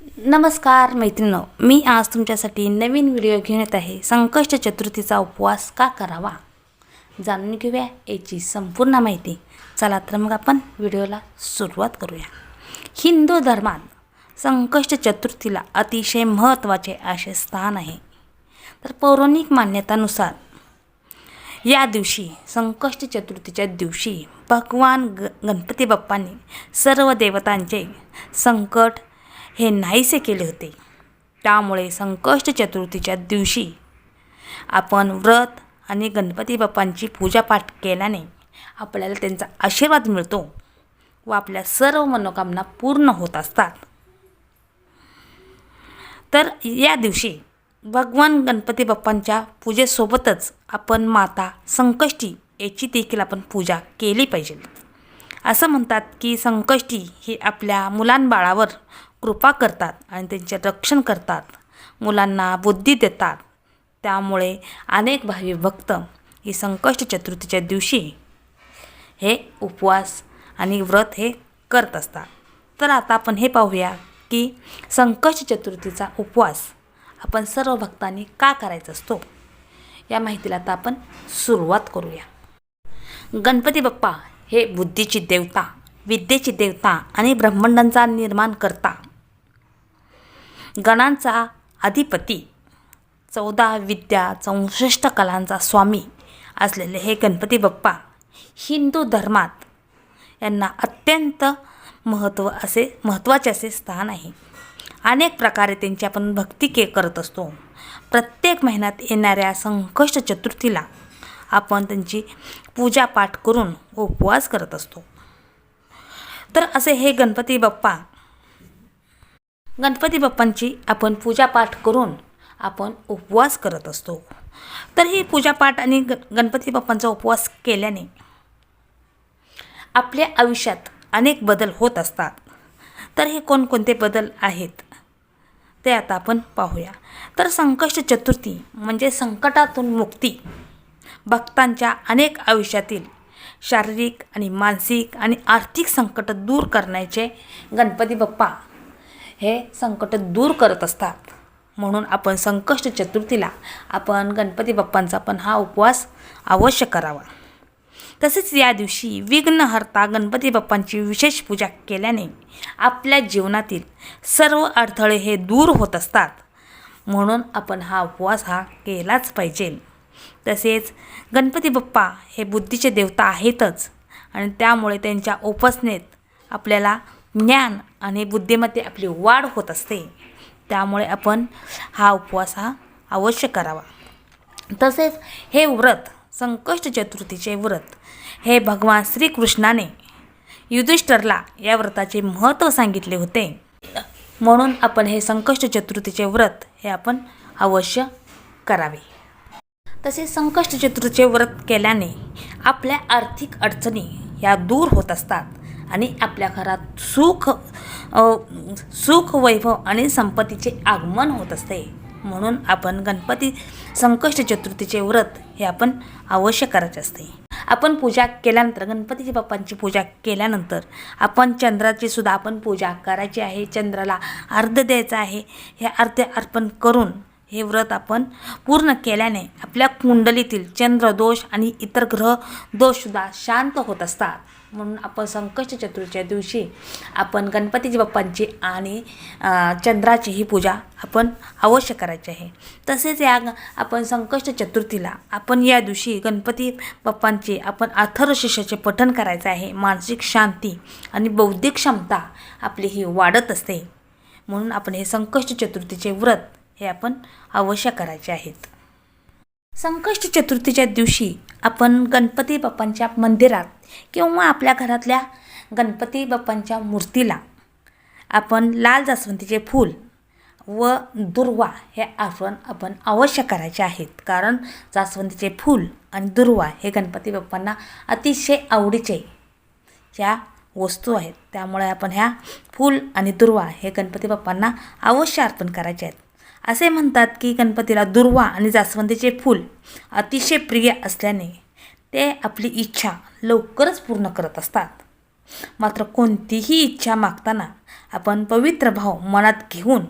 नमस्कार मैत्रिणो मी आज तुमच्यासाठी नवीन व्हिडिओ घेऊन येत आहे. संकष्ट चतुर्थीचा उपवास का करावा? जाणून घेऊया याची संपूर्ण माहिती. चला तर मग आपण व्हिडिओला सुरुवात करूया. हिंदू धर्मात संकष्ट चतुर्थीला अतिशय महत्त्वाचे असे स्थान आहे. तर पौराणिक मान्यतानुसार या दिवशी संकष्ट चतुर्थीच्या दिवशी भगवान ग गणपती बाप्पांनी सर्व देवतांचे संकट हे नाहीसे केले होते. त्यामुळे संकष्ट चतुर्थीच्या दिवशी आपण व्रत आणि गणपती बाप्पांची पूजापाठ केल्याने आपल्याला त्यांचा आशीर्वाद मिळतो व आपल्या सर्व मनोकामना पूर्ण होत असतात. तर या दिवशी भगवान गणपती बाप्पांच्या पूजेसोबतच आपण माता संकष्टी याची देखील आपण पूजा केली पाहिजे. असं म्हणतात की संकष्टी ही आपल्या मुलांबाळावर कृपा करतात आणि त्यांचे रक्षण करतात. मुलांना बुद्धी देतात. त्यामुळे अनेक भावी भक्त ही संकष्ट चतुर्थीच्या दिवशी हे उपवास आणि व्रत हे करत असतात. तर आता आपण हे पाहूया की संकष्ट चतुर्थीचा उपवास आपण सर्व भक्तांनी का करायचा असतो? या माहितीला आता आपण सुरुवात करूया. गणपती बाप्पा हे बुद्धीची देवता विद्येची देवता आणि ब्रह्मांडांचा निर्माण करता. गणांचा अधिपती. चौदा विद्या चौसष्ट कलांचा स्वामी असलेले हे गणपती बाप्पा हिंदू धर्मात यांना अत्यंत महत्त्व असे महत्त्वाचे असे स्थान आहे. अनेक प्रकारे त्यांची आपण भक्ती के करत असतो. प्रत्येक महिन्यात येणाऱ्या संकष्ट चतुर्थीला आपण त्यांची पूजापाठ करून उपवास करत असतो. तर असे हे गणपती बाप्पा गणपती बाप्पांची आपण पूजापाठ करून आपण उपवास करत असतो. तर ही पूजापाठ आणि ग गणपती बाप्पांचा उपवास केल्याने आपल्या आयुष्यात अनेक बदल होत असतात. तर हे कोणकोणते बदल आहेत? ते आता आपण पाहूया. तर संकष्ट चतुर्थी म्हणजे संकटातून मुक्ती. भक्तांच्या अनेक आयुष्यातील शारीरिक आणि मानसिक आणि आर्थिक संकट दूर करण्याचे गणपती बाप्पा हे संकट दूर करत असतात. म्हणून आपण संकष्ट चतुर्थीला आपण गणपती बाप्पांचा पण हा उपवास अवश्य करावा. तसेच या दिवशी विघ्नहर्ता गणपती बाप्पांची विशेष पूजा केल्याने आपल्या जीवनातील सर्व अडथळे हे दूर होत असतात. म्हणून आपण हा उपवास हा केलाच पाहिजे. तसेच गणपती बाप्पा हे बुद्धीचे देवता आहेतच आणि त्यामुळे त्यांच्या उपासनेत आपल्याला ज्ञान आणि बुद्धिमध्ये आपली वाढ होत असते. त्यामुळे आपण हा उपवास हा अवश्य करावा. तसेच हे व्रत संकष्ट चतुर्थीचे व्रत हे भगवान श्रीकृष्णाने युधिष्ठरला या व्रताचे महत्त्व सांगितले होते. म्हणून आपण हे संकष्ट चतुर्थीचे व्रत हे आपण अवश्य करावे. तसेच संकष्ट चतुर्थीचे व्रत केल्याने आपल्या आर्थिक अडचणी या दूर होत असतात. आणि आपल्या घरात सुख सुख वैभव आणि संपत्तीचे आगमन होत असते. म्हणून आपण गणपती संकष्ट चतुर्थीचे व्रत हे आपण अवश्य करायचे असते. आपण पूजा केल्यानंतर गणपतीच्या बाप्पांची पूजा केल्यानंतर आपण चंद्राची सुद्धा आपण पूजा करायची आहे. चंद्राला अर्ध द्यायचा आहे. हे अर्ध अर्पण करून हे व्रत आपण पूर्ण केल्याने आपल्या कुंडलीतील चंद्रदोष आणि इतर ग्रह दोषसुद्धा शांत होत असतात. म्हणून आपण संकष्ट चतुर्थीच्या दिवशी आपण गणपतीजी बाप्पांची आणि चंद्राची ही पूजा आपण अवश्य करायची आहे. तसेच या आपण संकष्ट चतुर्थीला आपण या दिवशी गणपती बाप्पांचे आपण अथर्वशिष्याचे पठण करायचे आहे. मानसिक शांती आणि बौद्धिक क्षमता आपली ही वाढत असते. म्हणून आपण हे संकष्ट चतुर्थीचे व्रत हे आपण अवश्य करायचे आहेत. संकष्ट चतुर्थीच्या दिवशी आपण गणपती बाप्पांच्या मंदिरात किंवा आपल्या घरातल्या गणपती बाप्पांच्या मूर्तीला आपण लाल जास्वंदीचे फूल व दुर्वा हे अर्पण आपण अवश्य करायचे आहेत. कारण जास्वंदीचे फूल आणि दुर्वा हे गणपती बाप्पांना अतिशय आवडीचे ह्या वस्तू आहेत. त्यामुळे आपण ह्या फूल आणि दुर्वा हे गणपती बाप्पांना अवश्य अर्पण करायचे आहेत. असे म्हणतात की गणपतीला दुर्वा आणि जास्वंदीचे फूल अतिशय प्रिय असल्याने ते आपली इच्छा लवकरच पूर्ण करत असतात. मात्र कोणतीही इच्छा मागताना आपण पवित्र भाव मनात घेऊन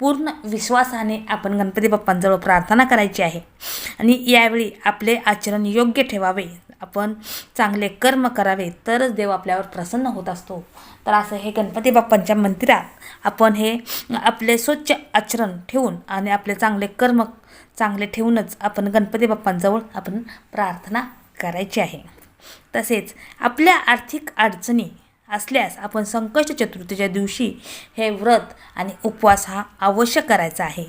पूर्ण विश्वासाने आपण गणपती बाप्पांजवळ प्रार्थना करायची आहे आणि यावेळी आपले आचरण योग्य ठेवावे. आपण चांगले कर्म करावे तरच देव आपल्यावर प्रसन्न होत असतो. तर असं हे गणपती बाप्पांच्या मंदिरात आपण हे आपले स्वच्छ आचरण ठेवून आणि आपले चांगले कर्म चांगले ठेवूनच आपण गणपती बाप्पांजवळ आपण प्रार्थना करायची आहे. तसेच आपल्या आर्थिक अडचणी असल्यास आपण संकष्ट चतुर्थीच्या दिवशी हे व्रत आणि उपवास हा अवश्य करायचा आहे.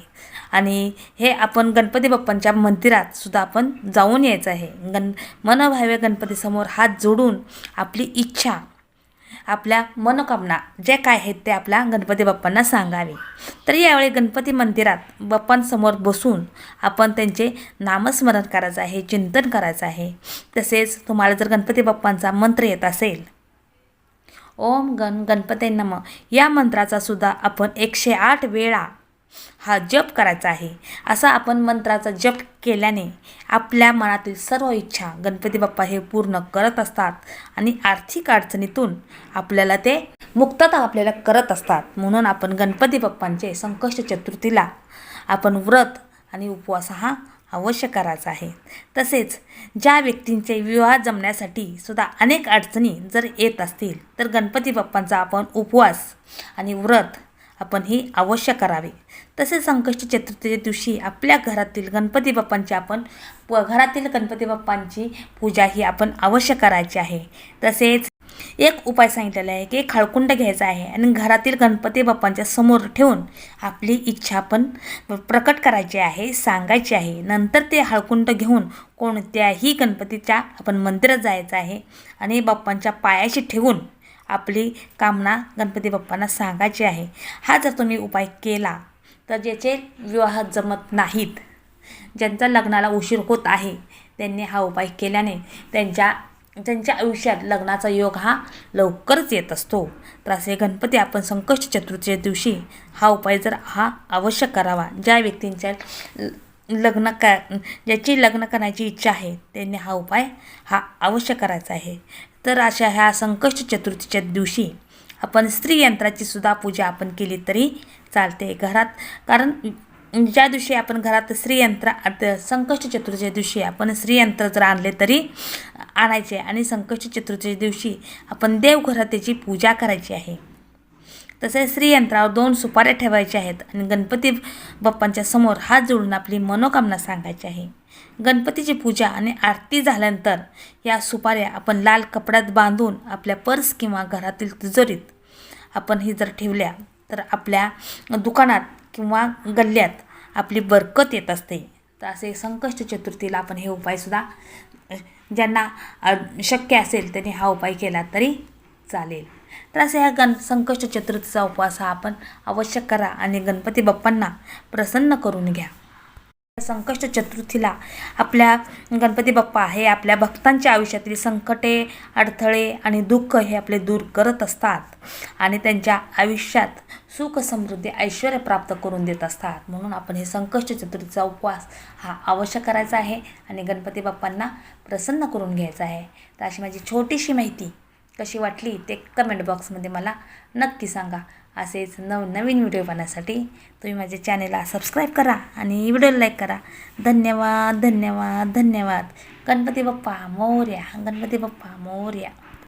आणि हे आपण गणपती बाप्पांच्या मंदिरात सुद्धा आपण जाऊन यायचं आहे. गण मनभाव्य गणपतीसमोर हात जोडून आपली इच्छा आपल्या मनोकामना जे काय आहेत ते आपल्या गणपती बाप्पांना सांगावे. तर यावेळी गणपती मंदिरात बाप्पांसमोर बसून आपण त्यांचे नामस्मरण करायचं आहे चिंतन करायचं आहे. तसेच तुम्हाला जर गणपती बाप्पांचा मंत्र येत असेल ओम गण गणपती नम या मंत्राचा सुद्धा आपण एकशे आठ वेळा हा जप करायचा आहे. असा आपण मंत्राचा जप केल्याने आपल्या मनातील सर्व इच्छा गणपती बाप्पा हे पूर्ण करत असतात आणि आर्थिक अडचणीतून आपल्याला ते मुक्तता आपल्याला करत असतात. म्हणून आपण गणपती बाप्पांचे संकष्ट चतुर्थीला आपण व्रत आणि उपवास हा अवश्य करायचा आहे. तसेच ज्या व्यक्तींचे विवाह जमण्यासाठी सुद्धा अनेक अडचणी जर येत असतील तर गणपती बाप्पांचा आपण उपवास आणि व्रत आपण ही अवश्य करावे. तसेच संकष्टी चतुर्थीच्या दिवशी आपल्या घरातील गणपती बाप्पांची आपण प घरातील गणपती बाप्पांची पूजा ही आपण अवश्य करायची आहे. तसेच एक उपाय सांगितलेला आहे की एक घ्यायचा आहे आणि घरातील गणपती बाप्पांच्या समोर ठेवून आपली इच्छा आपण प्रकट करायची आहे सांगायची आहे. नंतर ते हळकुंड घेऊन कोणत्याही गणपतीच्या आपण मंदिरात जायचं आहे आणि बाप्पांच्या पायाशी ठेवून आपली कामना गणपती बाप्पांना सांगायची आहे. हा जर तुम्ही उपाय केला तर ज्याचे विवाह जमत नाहीत ज्यांचा लग्नाला उशीर होत आहे त्यांनी हा उपाय केल्याने त्यांच्या त्यांच्या आयुष्यात लग्नाचा योग हा लवकरच येत असतो. तर असे गणपती आपण संकष्ट चतुर्थीच्या दिवशी हा उपाय जर हा अवश्य करावा. ज्या व्यक्तींच्या लग्न का ज्याची लग्न करण्याची इच्छा आहे त्यांनी हा उपाय हा अवश्य करायचा आहे. तर अशा ह्या संकष्ट चतुर्थीच्या दिवशी आपण स्त्री यंत्राची सुद्धा पूजा आपण केली तरी चालते घरात. कारण ज्या दिवशी आपण घरात स्त्रीयंत्र संकष्ट चतुर्थीच्या दिवशी आपण स्त्रीयंत्र जर आणले तरी आणायचे आणि संकष्ट चतुर्थीच्या दिवशी आपण देवघरात त्याची पूजा करायची आहे. तसेच श्रीयंत्रावर दोन सुपाऱ्या ठेवायच्या आहेत आणि गणपती बाप्पांच्या समोर हात जोडून आपली मनोकामना सांगायची आहे. गणपतीची पूजा आणि आरती झाल्यानंतर या सुपाऱ्या आपण लाल कपड्यात बांधून आपल्या पर्स किंवा घरातील तिजोरीत आपण ही जर ठेवल्या तर आपल्या दुकानात किंवा गल्ल्यात आपली बरकत येत असते. तर असे संकष्ट चतुर्थीला आपण हे उपायसुद्धा ज्यांना शक्य असेल त्यांनी हा उपाय केला तरी चालेल. तर असे ह्या गण संकष्ट चतुर्थीचा उपवास हा आपण अवश्य करा आणि गणपती बाप्पांना प्रसन्न करून घ्या. संकष्ट चतुर्थीला आपल्या गणपती बाप्पा हे आपल्या भक्तांच्या आयुष्यातील संकटे अडथळे आणि दुःख हे आपले दूर करत असतात आणि त्यांच्या आयुष्यात सुख समृद्धी ऐश्वर प्राप्त करून देत असतात. म्हणून आपण हे संकष्ट चतुर्थीचा उपवास हा अवश्य करायचा आहे आणि गणपती बाप्पांना प्रसन्न करून घ्यायचा आहे. तर अशी माझी छोटीशी माहिती कशी वाटली ते कमेंट बॉक्समध्ये मला नक्की सांगा. असेच नवनवीन व्हिडिओ पाहण्यासाठी तुम्ही माझ्या चॅनेलला सबस्क्राईब करा आणि व्हिडिओला लाईक करा. धन्यवाद धन्यवाद धन्यवाद. गणपती बाप्पा मोर्या. गणपती बाप्पा मोर्या.